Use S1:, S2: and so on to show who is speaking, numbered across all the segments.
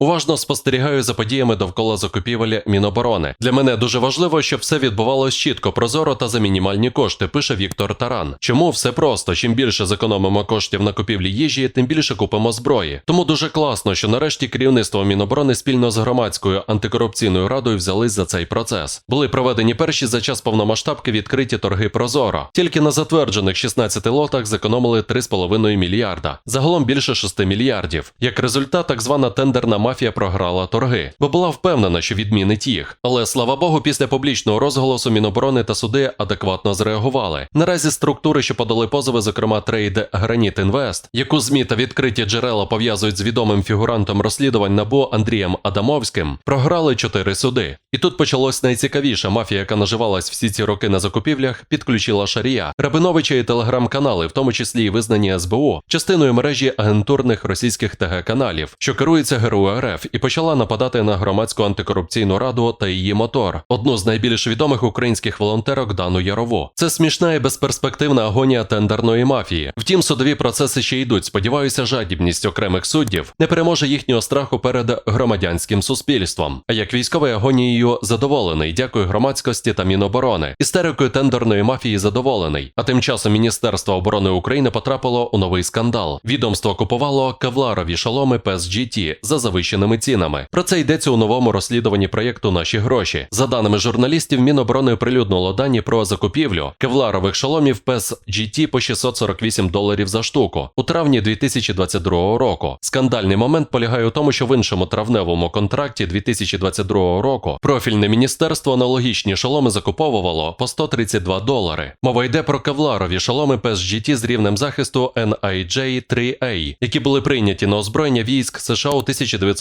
S1: Уважно спостерігаю за подіями довкола закупівель Міноборони. Для мене дуже важливо, щоб все відбувалось чітко, прозоро та за мінімальні кошти. Пише Віктор Таран. Чому все просто? Чим більше зекономимо коштів на купівлі їжі, тим більше купимо зброї. Тому дуже класно, що нарешті керівництво Міноборони спільно з громадською антикорупційною радою взялись за цей процес. Були проведені перші за час повномасштабки відкриті торги Прозоро. Тільки на затверджених 16 лотах зекономили 3,5 мільярда. Загалом більше 6 мільярдів. Як результат, так звана тендерна мафія програла торги, бо була впевнена, що відмінить їх. Але слава Богу, після публічного розголосу Міноборони та суди адекватно зреагували. Наразі структури, що подали позови, зокрема трейд Граніт Інвест, яку ЗМІ та відкриті джерела пов'язують з відомим фігурантом розслідувань НАБУ Андрієм Адамовським, програли чотири суди. І тут почалось найцікавіше. Мафія, яка наживалась всі ці роки на закупівлях, підключила Шарія, Рабиновича і телеграм-канали, в тому числі і визнані СБУ, частиною мережі агентурних російських ТГ-каналів, що керується ГРУ РФ, і почала нападати на громадську антикорупційну раду та її мотор, одну з найбільш відомих українських волонтерок Дану Ярову. Це смішна і безперспективна агонія тендерної мафії. Втім, судові процеси ще йдуть. Сподіваюся, жадібність окремих суддів не переможе їхнього страху перед громадянським суспільством. А як військовий агонією задоволений, дякую громадськості та Міноборони. Істерикою тендерної мафії задоволений. А тим часом Міністерство оборони України потрапило у новий скандал. Відомство купувало кевларові шоломи PSGT за завищеними цінами. Про це йдеться у новому розслідуванні проєкту Наші гроші. За даними журналістів, Міноборони оприлюднило дані про закупівлю кевларових шоломів PSGT по 648 доларів за штуку у травні 2022 року. Скандальний момент полягає у тому, що в іншому травневому контракті 2022 року профільне міністерство аналогічні шоломи закуповувало по 132 долари. Мова йде про кевларові шоломи PSGT з рівнем захисту NIJ-3A, які були прийняті на озброєння військ США у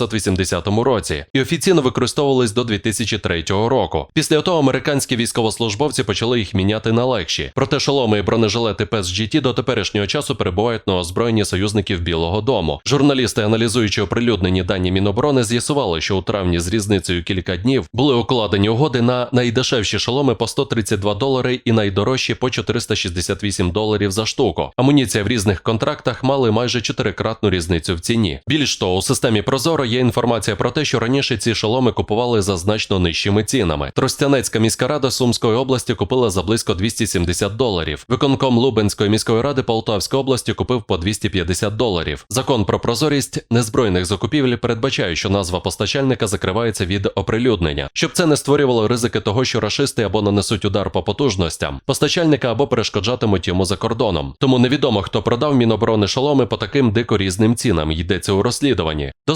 S1: 1980 році і офіційно використовувались до 2003 року. Після того американські військовослужбовці почали їх міняти на легші. Проте шоломи і бронежилети PSGT до теперішнього часу перебувають на озброєнні союзників Білого Дому. Журналісти, аналізуючи оприлюднені дані Міноборони, з'ясували, що у травні з різницею кілька днів були укладені угоди на найдешевші шоломи по 132 долари і найдорожчі по 468 доларів за штуку. Амуніція в різних контрактах мали майже чотирикратну різницю в ціні. Більш того, у системі Прозоро є інформація про те, що раніше ці шоломи купували за значно нижчими цінами. Тростянецька міська рада Сумської області купила за близько 270 доларів. Виконком Лубенської міської ради Полтавської області купив по 250 доларів. Закон про прозорість незбройних закупівель передбачає, що назва постачальника закривається від оприлюднення, щоб це не створювало ризики того, що рашисти або нанесуть удар по потужностям постачальника або перешкоджатимуть йому за кордоном. Тому невідомо, хто продав Міноборони шоломи по таким дико різним цінам. Йдеться у розслідуванні. До